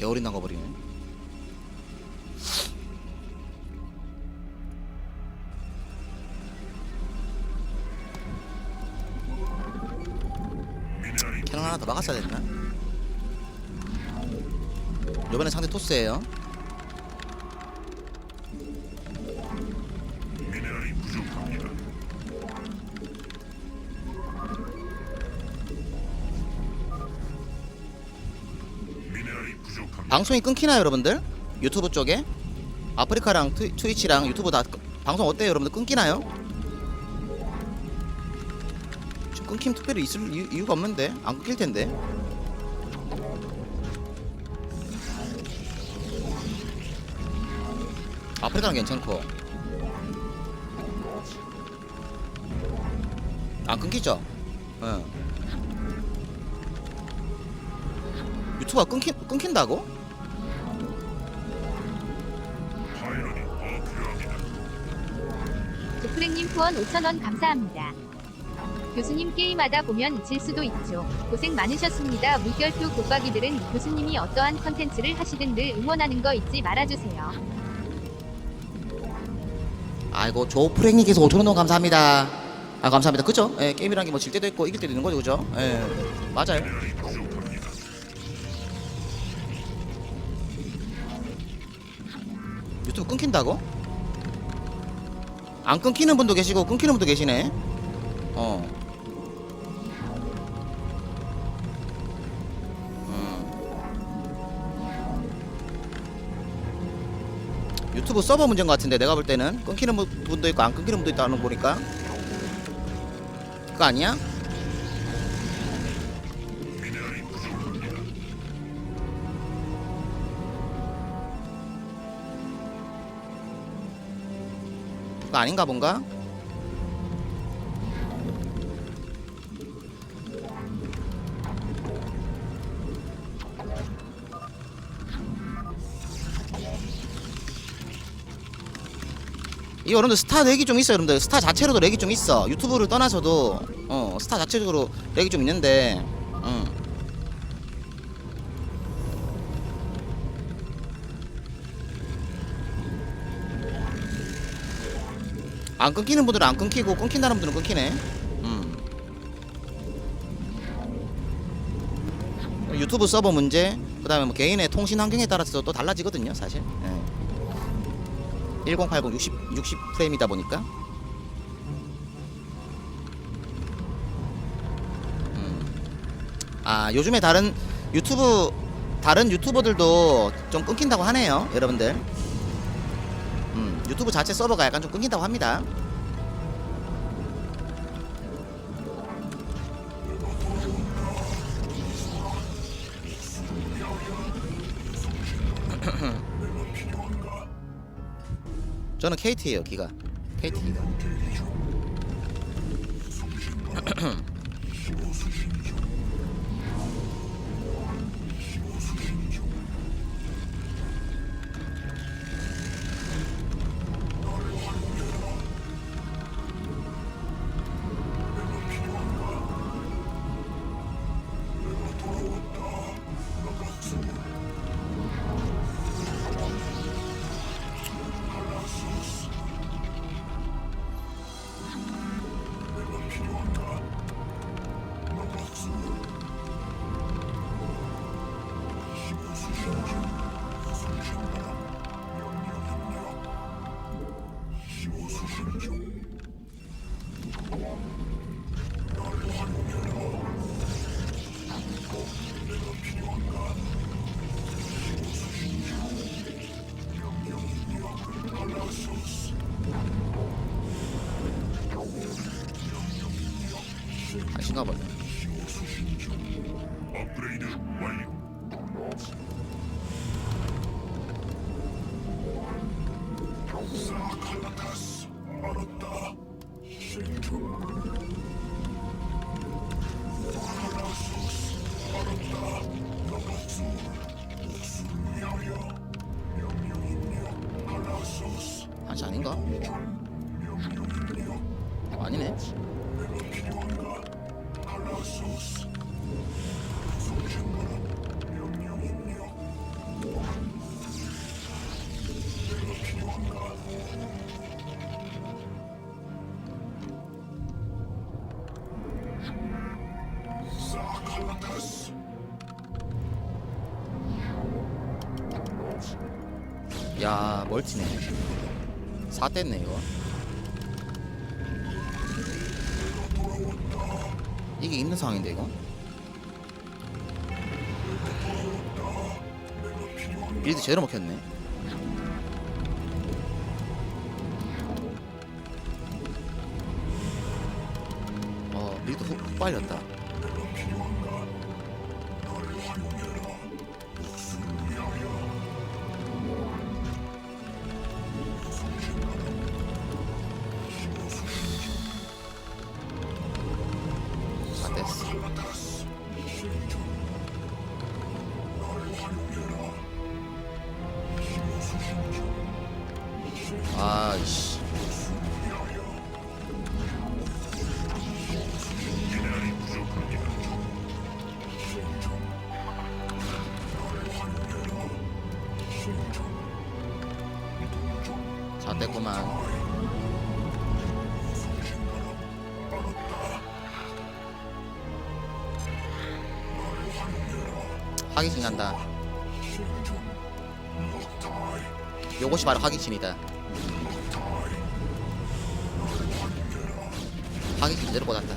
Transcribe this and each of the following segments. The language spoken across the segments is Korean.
개어린 나가버리네. 캐논 하나 더 막았어야 됐나? 요번에 상대 토스예요. 방송이 끊기나요, 여러분들? 유튜브 쪽에? 아프리카랑 트, 트위치랑 유튜브 다 끊- 방송 어때요, 여러분들? 끊기나요? 끊김 특별히 있을 이유, 이유 가 없는데 안 끊길 텐데. 아프리카는 괜찮고 안 끊기죠? 예. 유튜브가 끊긴 끊긴다고? 후원 5,000원 감사합니다. 교수님 게임하다 보면 질 수도 있죠. 고생 많으셨습니다. 물결표 곱박이들은 교수님이 어떠한 컨텐츠를 하시든 늘 응원하는 거 잊지 말아주세요. 아이고 조프랭님께서 5천원 동 감사합니다. 아 감사합니다. 그죠? 예, 게임이란 게 뭐 질 때도 있고 이길 때도 있는 거죠, 그죠? 예, 맞아요. 유튜브 끊긴다고? 안 끊기는 분도 계시고 끊기는 분도 계시네. 어. 음. 유튜브 서버 문제인 것 같은데 내가 볼 때는 끊기는 분- 분도 있고 안 끊기는 분도 있다는 거 보니까 그거 아니야? 그거 아닌가 본가? 이 여러분들 스타 렉이 좀 있어요 여러분들 스타 자체로도 렉이 좀 있어 유튜브를 떠나서도 어 스타 자체적으로 렉이 좀 있는데 음. 안 끊기는 분들은 안 끊기고 끊긴다는 분들은 끊기네. 음. 유튜브 서버 문제, 그 다음에 뭐 개인의 통신 환경에 따라서 또 달라지거든요, 사실. 예. 1080 60 60 프레임이다 보니까. 음. 아 요즘에 다른 유튜브 다른 유튜버들도 좀 끊긴다고 하네요, 여러분들. 음, 유튜브 자체 서버가 약간 좀 끊긴다고 합니다. 저는 KT예요, 기가. KT 기가. 사칼라 야 멀티네. 4 뗐네 이거 이게 있는 상황인데 이거 빌드 제대로 먹혔네. 어 빌드 훅, 훅 빨렸다 다 아이씨. 다 뗐구만. 하기신 간다. 요것이 바로 하기신이다 제대로 꽂았다.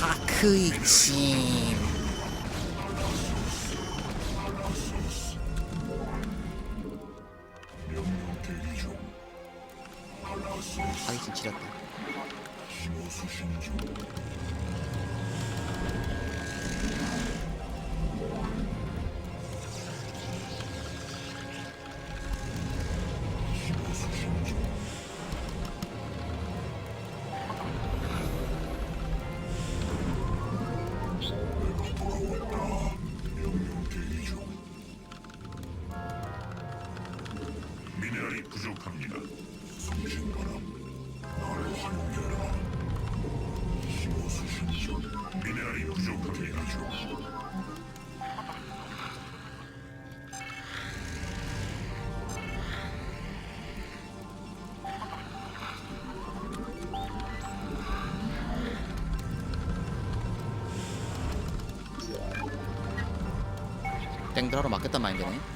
하크의 침 미네랄이 부족합니다 땡들하러 맞겠단 마인드네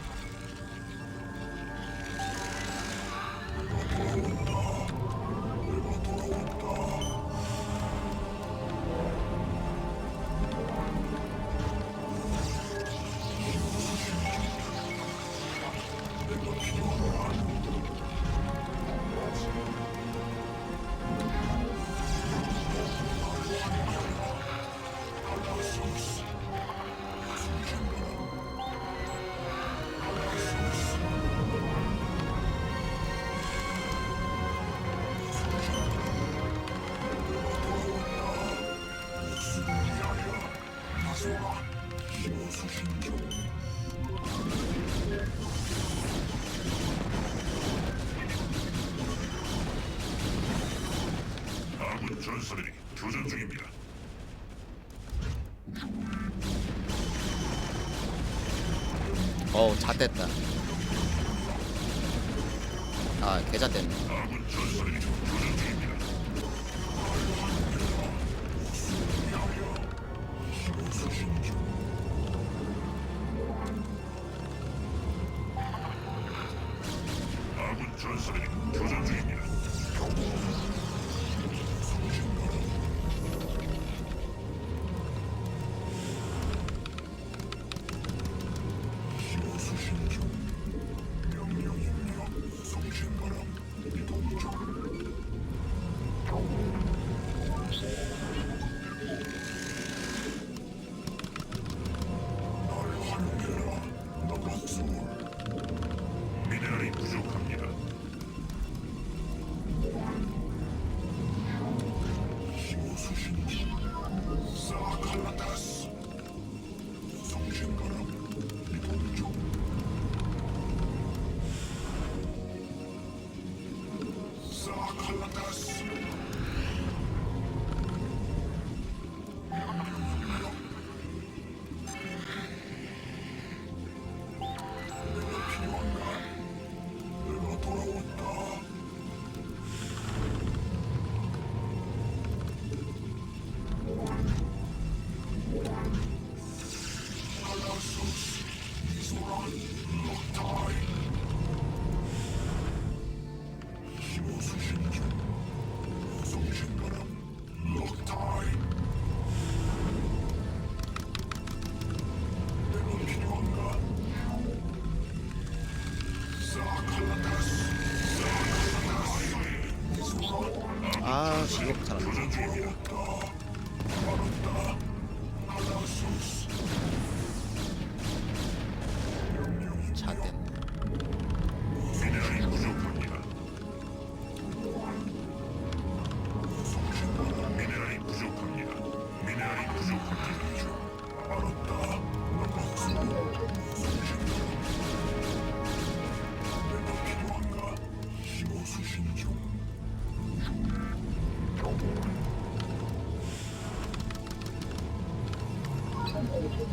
아군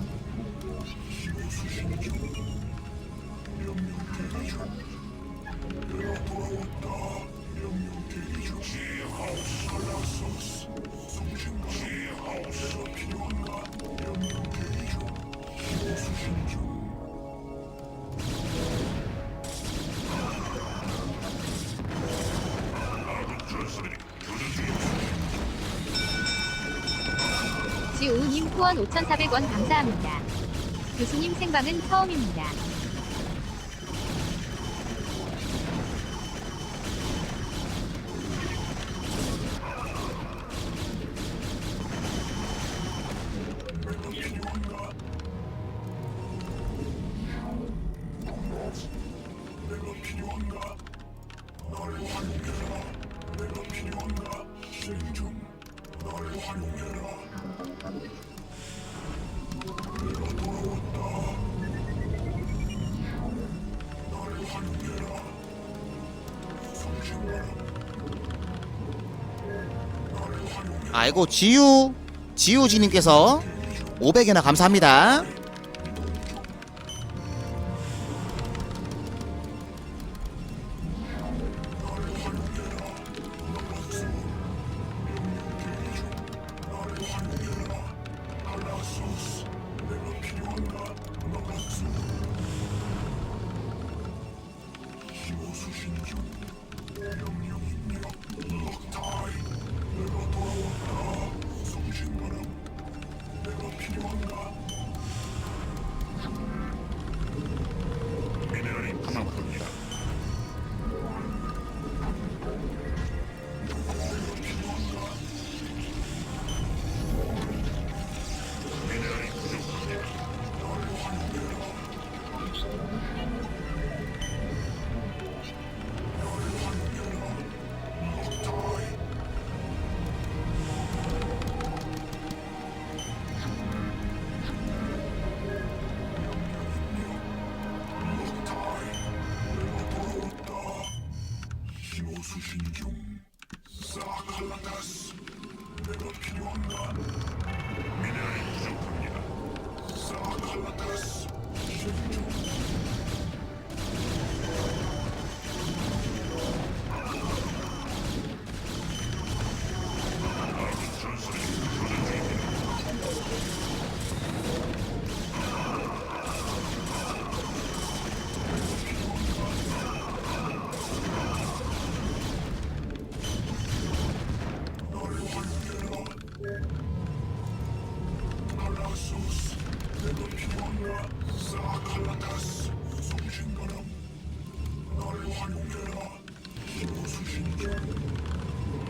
후원 5,400원 감사합니다. 교수님 생방은 처음입니다. 아이고 지유 지유지님께서 500개나 감사합니다.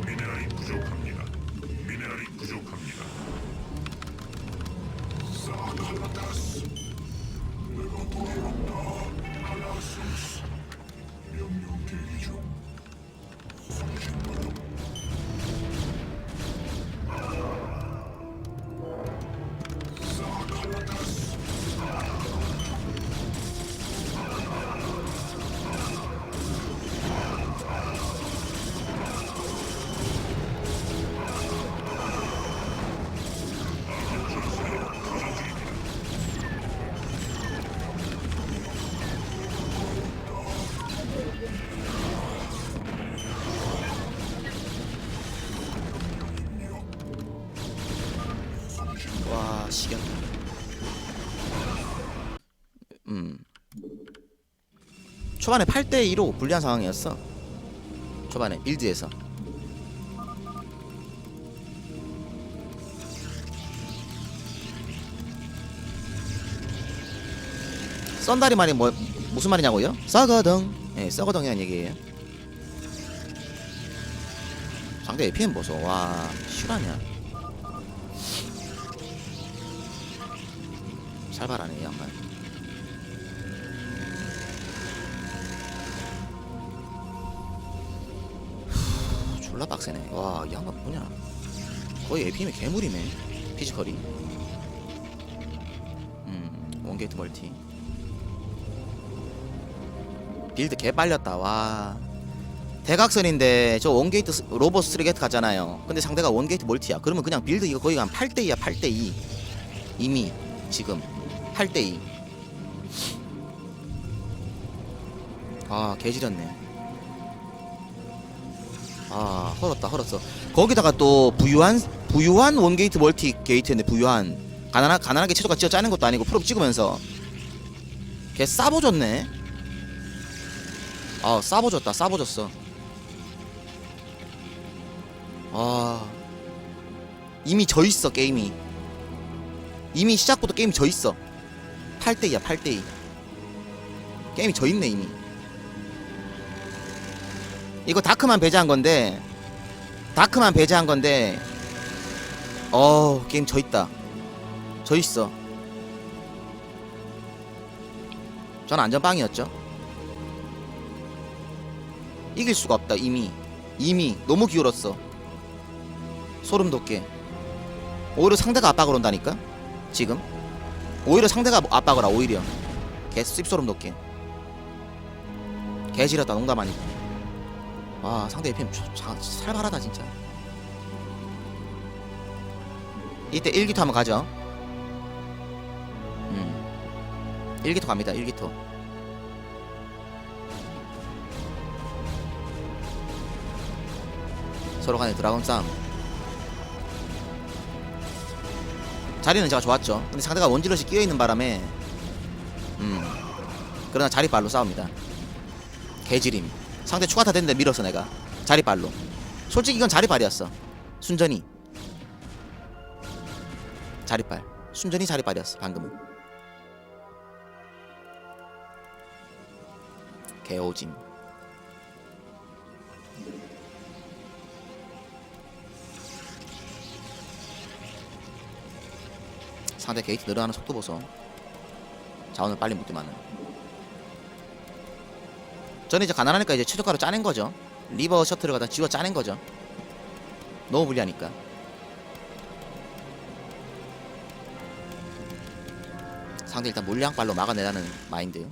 미네랄이 부족합니다. 미네랄이 부족합니다. 와 초반에 8대 2로 불리한 상황이었어. 초반에 빌드에서. 썬다리 말이 뭐 무슨 말이냐고요? 썩어덩. 예, 썩어덩이라는 얘기예요. 상대 APM 보소 와 실화냐 살발하네 이 양반 졸라 빡세네. 와 이 양반 뭐냐? 거의 APM이 괴물이네 피지컬이. 음 원게이트 멀티. 빌드 개 빨렸다 와. 대각선인데 저 원게이트 스- 로봇 스트레게트 같잖아요. 근데 상대가 원게이트 멀티야. 그러면 그냥 빌드 이거 거의 한 8대2야 8대2 이미 지금. 8대2 아 개지렸네 아 헐었다 헐었어. 거기다가 또 부유한 부유한 원게이트 멀티 게이트였네 부유한. 가난하, 가난하게 최저가 찌어 짜는 것도 아니고 프로 찍으면서. 걔 싸보줬네. 아 싸보줬다 싸보줬어. 아. 이미 져있어 게임이. 이미 시작부터 게임이 져있어. 8대2야 8대2 게임이 져있네 이미 이거 다크만 배제한 건데 다크만 배제한 건데 어 게임 져있다. 져있어. 전 안전빵이었죠. 이길 수가 없다 이미. 이미. 너무 기울었어. 소름 돋게. 오히려 상대가 압박을 온다니까? 지금? 오히려 상대가 압박을 하 오히려. 개 씹소름 돋게. 개지렸다 농담 아니고 와 상대 FM 참- 참 살벌하다 진짜. 이때 1기토 한번 가죠. 음. 1기토 갑니다 1기토. 서로 간에 드라곤 싸움. 자리는 제가 좋았죠. 근데 상대가 원질럿이 끼어있는 바람에 음. 그러나 자리 발로 싸웁니다. 개지림 상대 추가타 됐는데 밀었어 내가. 자리발로. 솔직히 이건 자리발이었어. 순전히. 자리발. 순전히 자리발이었어 방금은. 개오짐 상대 게이트 늘어나는 속도 보소. 자원을 빨리 묻기만은 저는 이제 가난하니까 이제 최저가로 짜낸 거죠. 리버 셔틀을 갖다 지워 짜낸 거죠. 너무 불리하니까. 상대 일단 물량발로 막아내라는 마인드.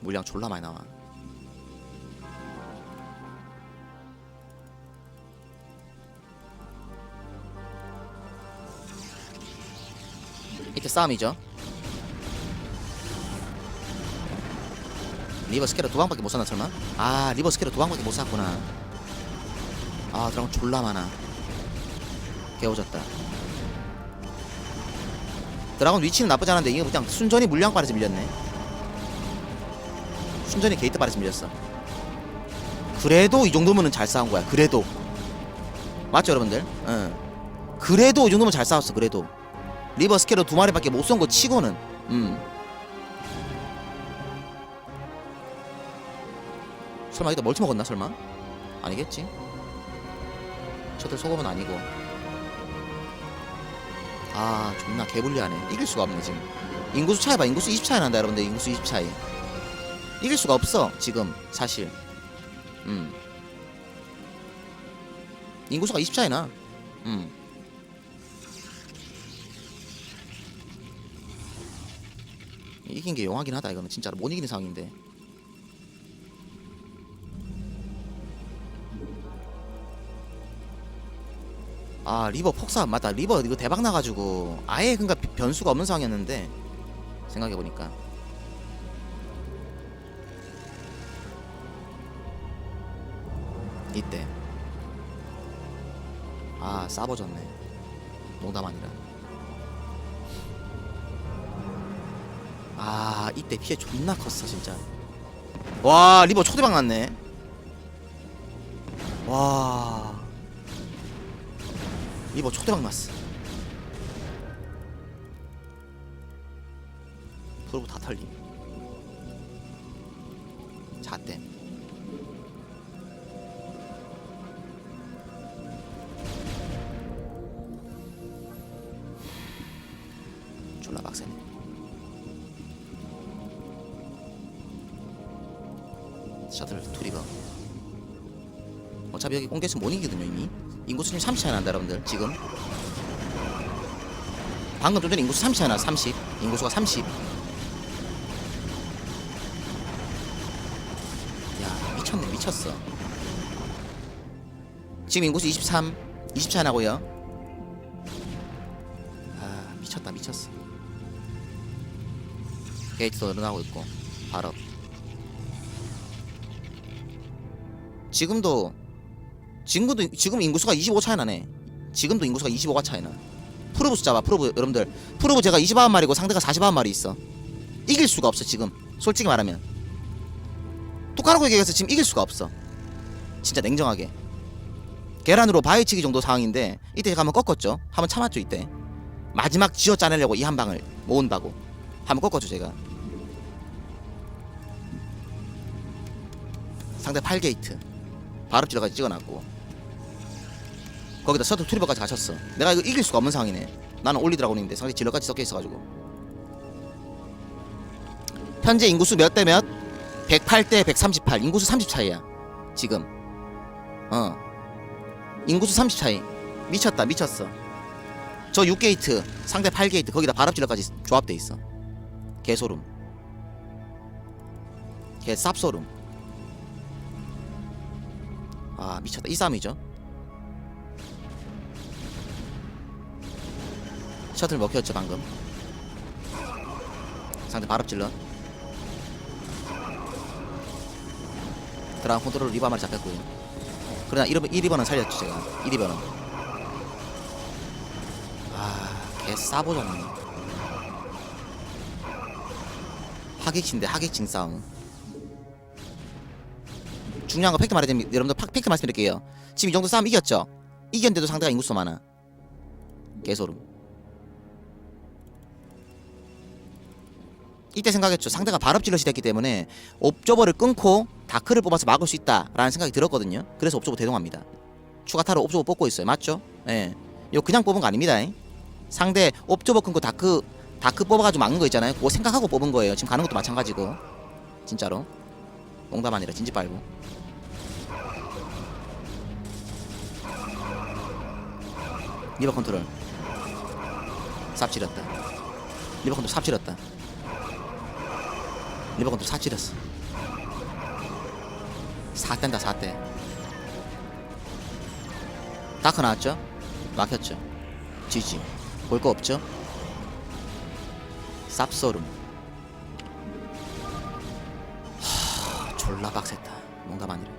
물량 졸라 많이 나와 이때 싸움이죠. 리버 스케러 두 방밖에 못 쐈나 설마? 아 리버 스케러 두 방밖에 못 쐈구나. 아 드라곤 졸라 많아. 개오졌다. 드라곤 위치는 나쁘지 않은데 이게 그냥 순전히 물량 빠르지 밀렸네. 순전히 게이트 빠르지 밀렸어. 그래도 이 정도면은 잘 싸운 거야 그래도. 맞죠 여러분들? 응. 그래도 이 정도면 잘 싸웠어 그래도 리버 스케러 두 마리밖에 못 쏜 거 치고는. 음. 설마 이거 멀티 먹었나 설마? 아니겠지. 셔틀 속음은 아니고. 아 존나 개불리하네. 이길 수가 없네 지금. 인구수 차이 봐. 인구수 20 차이 난다 여러분들. 인구수 20 차이. 이길 수가 없어 지금 사실. 음. 인구수가 20 차이 나. 음. 이긴 게 용하긴 하다 이거는. 진짜로 못 이기는 상황인데. 아 리버 폭사 맞다. 리버 이거 대박 나가지고 아예 그니까 변수가 없는 상황이었는데 생각해보니까. 이때. 아 싸버졌네. 농담 아니라 아 이때 피해 존나 컸어 진짜. 와 리버 초대박 났네. 와. 리버 초대박 났어. 그러고 다 탈림. 여기 꽁개수 못 이기거든요 이미. 인구수 지금 30 차이 난다 여러분들. 지금. 방금 좀 전에 인구수 30 차이 나 30 인구수가 30 야 미쳤네 미쳤어. 지금 인구수 23 20 차이 나고요. 아 미쳤다 미쳤어. 게이트도 늘어나고 있고 발업 지금도 지금도 지금 인구수가 25 차이 나네. 지금도 인구수가 25가 차이 나. 프로브 숫자봐 프로브. 여러분들 프로브 제가 29마리고 상대가 49마리 있어. 이길 수가 없어 지금. 솔직히 말하면. 뚜까라고 얘기해서 지금 이길 수가 없어. 진짜 냉정하게. 계란으로 바위치기 정도 상황인데 이때 제가 한번 꺾었죠. 한번 참았죠 이때. 마지막 쥐어 짜내려고 이 한 방을 모은다고. 한번 꺾었죠 제가. 상대 8게이트. 바로 찌러까지 찍어놨고 거기다 셔틀 투리버까지 가셨어. 내가 이거 이길 수가 없는 상황이네. 나는 올리드라곤인데 상대 질러까지 섞여 있어가지고. 현재 인구수 몇 대 몇? 108대 138 인구수 30 차이야 지금. 어. 인구수 30 차이. 미쳤다 미쳤어. 저 6게이트 상대 8게이트 거기다 바람질러까지 조합돼 있어. 개소름. 개 쌉소름. 아 미쳤다. 이 싸움이죠 셔틀 먹혔죠 방금. 상대 발업질러 드라운 컨트롤 리버 한마리 잡혔고요. 그러나 1리버, 1리버는 살렸죠 제가. 1리버는. 아개 싸보졌네 하객신데 하객진 싸움. 중요한 거 팩트 말해드리면 여러분들 팍- 팩트 말씀드릴게요. 지금 이 정도 싸움 이겼죠? 이겼는데도 상대가 인구수 많아. 개소름 이때 생각했죠. 상대가 발업질럿이 됐기 때문에 옵저버를 끊고 다크를 뽑아서 막을 수 있다라는 생각이 들었거든요. 그래서 옵저버 대동합니다. 추가 타로 옵저버 뽑고 있어요. 맞죠? 예. 이거 그냥 뽑은 거 아닙니다. 잉? 상대 옵저버 끊고 다크 다크 뽑아가지고 막는 거 있잖아요. 그거 생각하고 뽑은 거예요. 지금 가는 것도 마찬가지고. 진짜로. 농담 아니라 진지 빨고. 리버 컨트롤. 삽 지렸다. 리버 컨트롤 삽 지렸다 리버 컨트롤 삽 지렸어. 4대다 4대. 다크 나왔죠? 막혔죠? 지지. 볼 거 없죠? 쌉소름. 하 졸라 빡셌다. 농담 아니라